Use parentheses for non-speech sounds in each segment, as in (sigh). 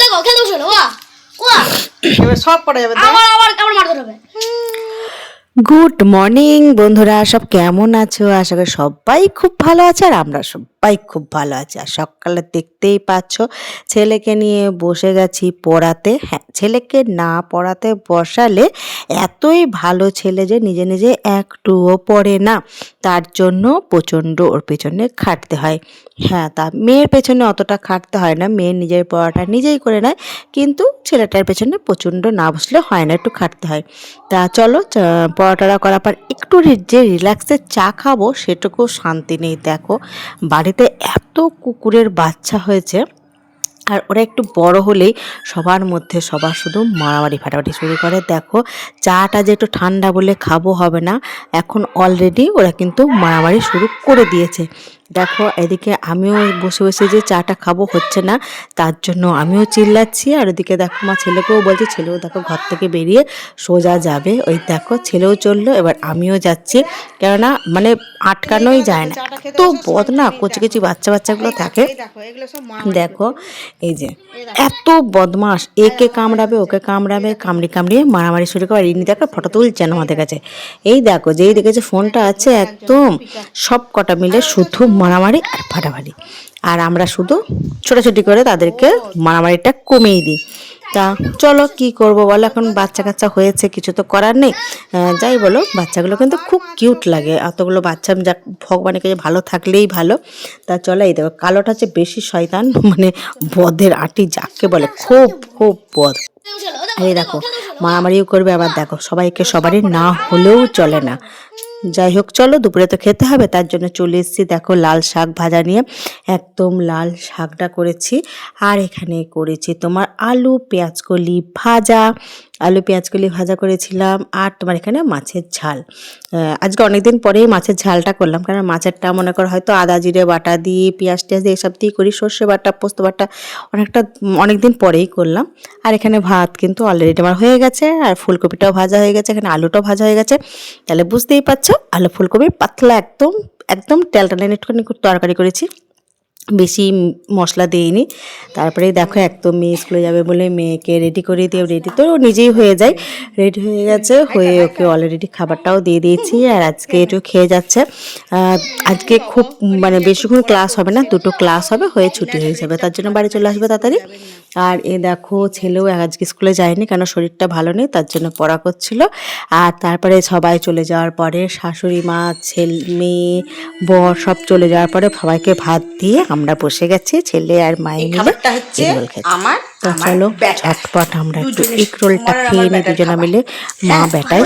দেখো খেলতে বসল ওয়া ওয়া। এবার সব পড়ে যাবে আবার আবার আবার মারতে হবে। গুড মর্নিং বন্ধুরা সব কেমন আছো? আশা করি সবাই খুব ভালো আছে আর আমরা সবাই খুব ভালো আছে। আর সকালে দেখতেই পাচ্ছ, ছেলেকে নিয়ে বসে গেছি পড়াতে। হ্যাঁ ছেলেকে না পড়াতে বসালে এতই ভালো ছেলে যে নিজে নিজে একটুও পড়ে না। তার জন্য প্রচণ্ড ওর পেছনে খাটতে হয়। হ্যাঁ তা মেয়ের পেছনে অতটা খাটতে হয় না। মেয়ে নিজের পড়াটা নিজেই করে নেয়। কিন্তু ছেলেটার পেছনে প্রচণ্ড না বসলে হয় না, একটু খাটতে হয়। তা চলো পড়াটা করার পর একটু যে রিল্যাক্সে চা খাব সেটুকু শান্তি নেই, দেখো। বাড়িতে এত কুকুরের বাচ্চা হয়েছে, আর ওরা একটু বড় হলেই সবার মধ্যে সবার শুধু মারামারি ফাটাফাটি শুরু করে। দেখো, চাটা যে একটু ঠান্ডা বলে খাব হবে না, এখন অলরেডি ওরা কিন্তু মারামারি শুরু করে দিয়েছে। দেখো, এদিকে আমিও বসে বসে যে চাটা খাব হচ্ছে না, তার জন্য আমিও চিল্লাচ্ছি। আর ওদিকে দেখো, মা ছেলেকেও বলছি, ছেলেও দেখো ঘর থেকে বেরিয়ে সোজা যাবে। ওই দেখো, ছেলেও চলল, এবার আমিও যাচ্ছি। কেননা মানে আটকানোই যায় না। এত বদ না কচি কচি বাচ্চা বাচ্চাগুলো থাকে। দেখো, এই যে, এত বদমাস একে কামড়াবে, ওকে কামড়াবে, কামড়ি কামড়িয়ে মারামারি শুরু করে। ইনি দেখো, ফটো তুলছেন আমাদের কাছে। এই দেখো, যেই দেখেছে, ফোনটা আছে একদম সব কটা মিলে শুধু মারামারি আর ফাটাফাটি। আর আমরা শুধু ছোটাছুটি করে তাদেরকে মারামারিটা কমিয়ে দিই। তা চলো কি করব বলো? এখন বাচ্চা কাচ্চা হয়েছে, কিছু তো করার নেই। যাই বলো, বাচ্চাগুলো কিন্তু খুব কিউট লাগে। এতগুলো বাচ্চা যা ভগবানের কাছে ভালো থাকলেই ভালো। তা চলো, এই দেখো, কালোটা হচ্ছে বেশি শয়তান (laughs) মানে বদের আটি যাকে বলে, খুব খুব বদ। এই দেখো, মারামারিও করবে, আবার দেখো, সবাইকে সবারই না হলেও চলে না। যাই হোক চলো দুপুরে তো খেতে হবে, তার জন্য চলে এসেছি। দেখো, লাল শাক ভাজা নিয়ে একদম লাল শাকটা করেছি। আর এখানে করেছি তোমার আলু, পেঁয়াজকলি ভাজা আলু পেঁয়াজকলি ভাজা করেছিলাম, আর তোমার এখানে মাছের ঝাল। আজকে অনেকদিন পরেই মাছের ঝালটা করলাম, কারণ মাছেরটা মনে করো হয়তো আদা, জিরে, বাটা দিয়ে, পেঁয়াজ টেয়াজ দিয়ে এসব দিয়ে করি, সর্ষে বাটা, পোস্ত বাটা অনেকটা অনেকদিন পরেই করলাম। আর এখানে ভাত কিন্তু অলরেডি আমার হয়ে গেছে, আর ফুলকপিটাও ভাজা হয়ে গেছে, এখানে আলুটাও ভাজা হয়ে গেছে। তাহলে বুঝতেই পারছ, আলু, ফুলকপি পাতলা একদম একদম তেলটা একটুখানি তরকারি করেছি। বেশি মশলা দিইনি। তারপরে দেখো একদম মেয়ে স্কুলে যাবে বলে মেয়েকে রেডি করে দিয়ে রেডি তো নিজেই হয়ে যায়। রেডি হয়ে গেছে, হয়ে ওকে অলরেডি খাবারটাও দিয়ে দিয়েছি আর আজকে একটু খেয়ে যাচ্ছে। আজকে খুব মানে বেশিক্ষণ ক্লাস হবে না, দুটো ক্লাস হবে, হয়ে ছুটি হয়ে যাবে, তার জন্য বাড়ি চলে আসবে তাড়াতাড়ি। আর এ দেখো ছেলেও আজকে স্কুলে যায়নি কেন শরীরটা ভালো নেই, তার জন্য পড়া করছিল। আর তারপরে সবাই চলে যাওয়ার পরে শাশুড়ি মা, ছেলে, মেয়ে, বর সব চলে যাওয়ার পরে সবাইকে ভাত দিয়ে আমরা বসে গেছি ছেলে আর মায়ের মিলে খাবারটা হচ্ছে এগ রোল খেতে। আমার তো চলো। ঝটপট আমরা একটু দুজনে এগ রোলটা খেয়ে নিই দুজনে মিলে মা হ্যাঁ,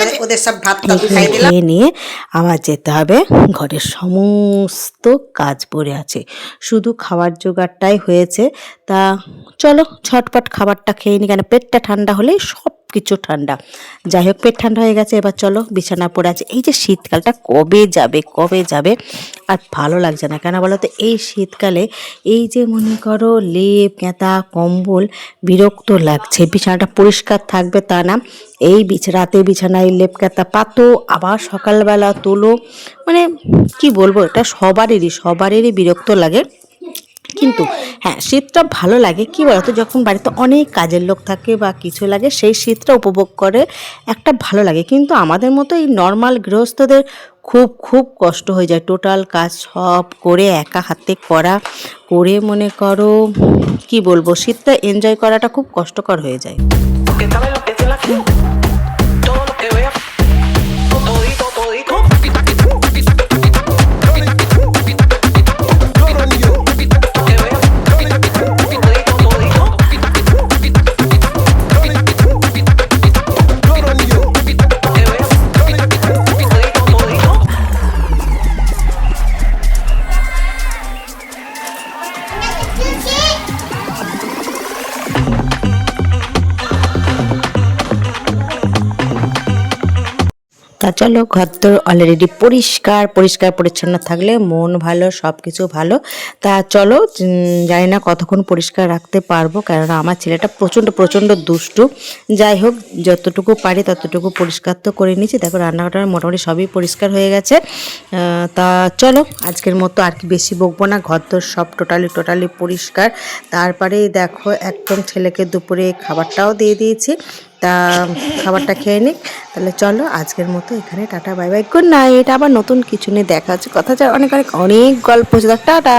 দিলাম খেয়ে নিয়ে আমার যেতে হবে ঘরের সমস্ত কাজ পড়ে আছে শুধু খাবার জোগাড়টাই হয়েছে তা চলো ঝটপট খাবারটা খেয়ে নিই কেন পেটটা ঠান্ডা হলে সব কিছু ঠান্ডা। যাই হোক পেট ঠান্ডা হয়ে গেছে, এবার চলো বিছানা পড়ে আছে। এই যে শীতকালটা কবে যাবে কবে যাবে? আর ভালো লাগছে না। কেন বলো তো, এই শীতকালে এই যে মনে করো লেপ, কেঁতা, কম্বল বিরক্ত লাগছে। বিছানাটা পরিষ্কার থাকবে তা না। এই বিছ রাতে বিছানায় লেপ, কেঁতা, পাতো, আবার সকালবেলা তোলো। মানে কি বলব, এটা সবারেরই সবারই বিরক্ত লাগে। কিন্তু হ্যাঁ শীতটা ভালো লাগে। কি বলতো? যখন বাড়িতে অনেক কাজের লোক থাকে বা কিছু লাগে সেই শীতটা উপভোগ করে একটা ভালো লাগে। কিন্তু আমাদের মতো এই নর্মাল গৃহস্থদের খুব খুব কষ্ট হয়ে যায়। টোটাল কাজ সব করে একা হাতে করা করে মনে করো কি বলব? শীতটা এনজয় করাটা খুব কষ্টকর হয়ে যায়। তা চলো, ঘর তো অলরেডি পরিষ্কার পরিষ্কার পরিচ্ছন্ন থাকলে মন ভালো সব কিছু ভালো। তা চলো জানি না কতক্ষণ পরিষ্কার রাখতে পারব, কেননা আমার ছেলেটা প্রচণ্ড প্রচণ্ড দুষ্টু। যাই হোক, যতটুকু পারি ততটুকু পরিষ্কার তো করে নিয়েছি। দেখো, রান্নাঘরটা মোটামুটি সবই পরিষ্কার হয়ে গেছে। তা চলো, আজকের মতো আর কি বেশি বকবো না। ঘর তো সব টোটালি টোটালি পরিষ্কার। তারপরে দেখো, একদম ছেলেকে দুপুরে খাবারটাও দিয়ে দিয়েছি। তা খাবারটা খেয়ে নিক। তাহলে চলো আজকের মতো এখানে tata, bye bye, good night. আবার নতুন কিছু নিয়ে দেখা হচ্ছে, কথা অনেক অনেক অনেক গল্প টাটা।